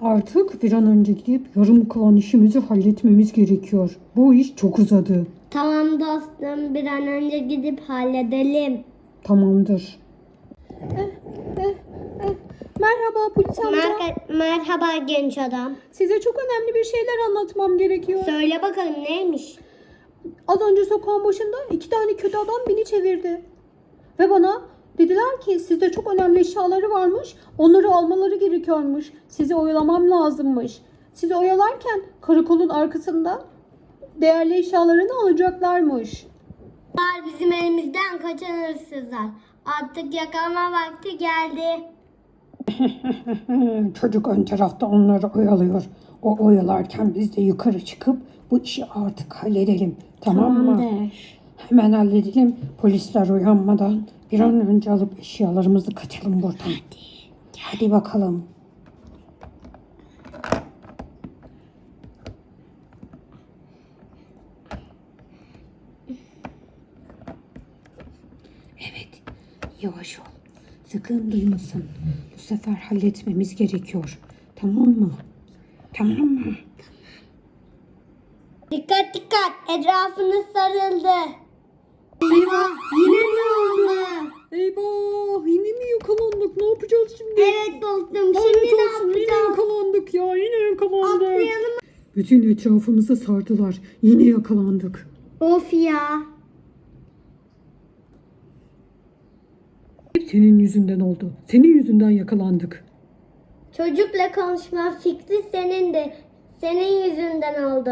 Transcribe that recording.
Artık bir an önce gidip yarım kalan işimizi halletmemiz gerekiyor. Bu iş çok uzadı. Tamam dostum bir an önce gidip halledelim. Tamamdır. Merhaba polis amca. Mer- merhaba genç adam. Size çok önemli bir şeyler anlatmam gerekiyor. Söyle bakalım neymiş? Az önce sokağın başında iki tane kötü adam beni çevirdi. Ve bana dediler ki sizde çok önemli eşyaları varmış. Onları almaları gerekiyormuş. Sizi oyalamam lazımmış. Sizi oyalarken karakolun arkasında değerli eşyalarını alacaklarmış. Bunlar bizim elimizden kaçan hırsızlar. Artık yakalama vakti geldi. Çocuk ön tarafta onları oyalıyor. O oyalarken biz de yukarı çıkıp bu işi artık halledelim. Tamam mı? Hemen halledelim. Polisler uyanmadan bir an önce alıp eşyalarımızı kaçalım buradan. Hadi. Hadi bakalım. Evet. Yavaş ol. Sakın duymasın. Bu sefer halletmemiz gerekiyor. Tamam mı? Tamam mı? Dikkat dikkat etrafınız sarıldı. Eyvah! Yine mi oldu? Eyvah yine mi yakalandık? Ne yapacağız şimdi? Evet dostum şimdi ne olsun, Yine yapacağız? yakalandık ya. Yine yakalandık. Atlayalım. Bütün etrafımızı sardılar. Yine yakalandık. Of ya. Hep senin yüzünden oldu. Senin yüzünden yakalandık. Çocukla konuşma fikri senin de. Senin yüzünden oldu.